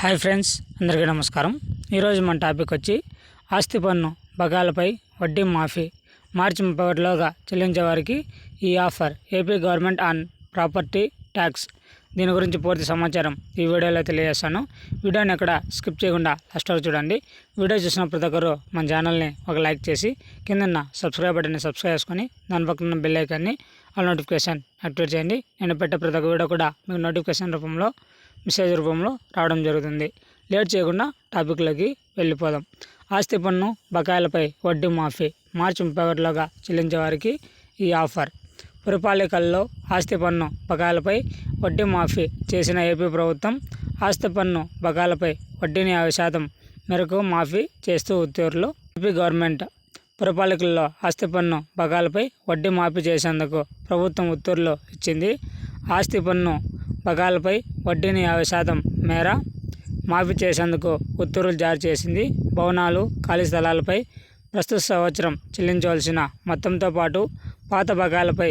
Hi friends అందరికీ నమస్కారం. ఈరోజు మన టాపిక్ వచ్చి ఆస్తి పన్ను బగాలపై వడ్డీ మాఫీ. మార్చి ముప్పై ఒకటిలోగా చెల్లించే వారికి ఈ offer. AP government on property tax దీని గురించి పూర్తి సమాచారం ఈ వీడియోలో తెలియజేస్తాను. వీడియోని ఎక్కడ స్కిప్ చేయకుండా లాస్ట్ వరకు చూడండి. వీడియో చూసిన ప్రతి ఒక్కరు మన ఛానల్ని ఒక లైక్ చేసి కింద సబ్స్క్రైబ్ బటన్ని సబ్స్క్రైబ్ చేసుకొని దాని పక్కన బిల్ బెల్ ఐకాన్ని ఆల్ నోటిఫికేషన్ యాక్టివేట్ చేయండి. నేను పెట్టే ప్రతి ఒక్క వీడియో కూడా మీకు నోటిఫికేషన్ రూపంలో మెసేజ్ రూపంలో రావడం జరుగుతుంది. లేట్ చేయకుండా టాపిక్లోకి వెళ్ళిపోదాం. ఆస్తి పన్ను బకాయిలపై వడ్డీ మాఫీ మార్చి ముప్పై ఒకటిలోగా చెల్లించే వారికి ఈ ఆఫర్. పురపాలికల్లో ఆస్తి పన్ను బకాయిలపై వడ్డీ మాఫీ చేసిన ఏపీ ప్రభుత్వం ఆస్తి పన్ను బకాయిలపై వడ్డీని యాభై శాతం మేరకు మాఫీ చేస్తూ ఉత్తర్వులు ఏపీ గవర్నమెంట్ పురపాలికల్లో ఆస్తి పన్ను బకాయిలపై వడ్డీ మాఫీ చేసేందుకు ప్రభుత్వం ఉత్తర్వులు ఇచ్చింది. ఆస్తి పన్ను బకాయిలపై వడ్డీని యాభై శాతం మేర మాఫీ చేసేందుకు ఉత్తర్వులు జారీ చేసింది. భవనాలు ఖాళీ స్థలాలపై ప్రస్తుత సంవత్సరం చెల్లించవలసిన మొత్తంతో పాటు పాత బకాయిలపై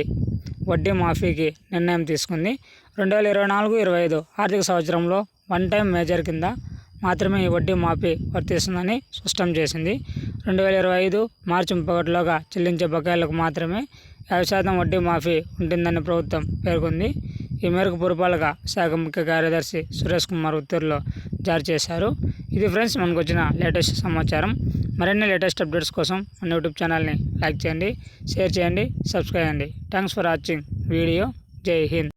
వడ్డీ మాఫీకి నిర్ణయం తీసుకుంది. రెండు వేల ఇరవై నాలుగు ఇరవై ఐదు ఆర్థిక సంవత్సరంలో వన్ టైం మేజర్ కింద మాత్రమే ఈ వడ్డీ మాఫీ వర్తిస్తుందని స్పష్టం చేసింది. రెండు వేల ఇరవై ఐదు మార్చి ముప్పగట్లోగా చెల్లించే బకాయిలకు మాత్రమే యాభై శాతం వడ్డీ మాఫీ ఉంటుందని ప్రభుత్వం పేర్కొంది. ఈ మేరకు పురపాలక శాఖ ముఖ్య కార్యదర్శి సురేష్ కుమార్ ఉత్తర్వులు జారీ చేశారు. ఇది ఫ్రెండ్స్ మనకు వచ్చిన లేటెస్ట్ సమాచారం. మరిన్ని లేటెస్ట్ అప్డేట్స్ కోసం మన యూట్యూబ్ ఛానల్ని లైక్ చేయండి షేర్ చేయండి సబ్స్క్రైబ్ చేయండి. Thanks for watching video. Jai Hind.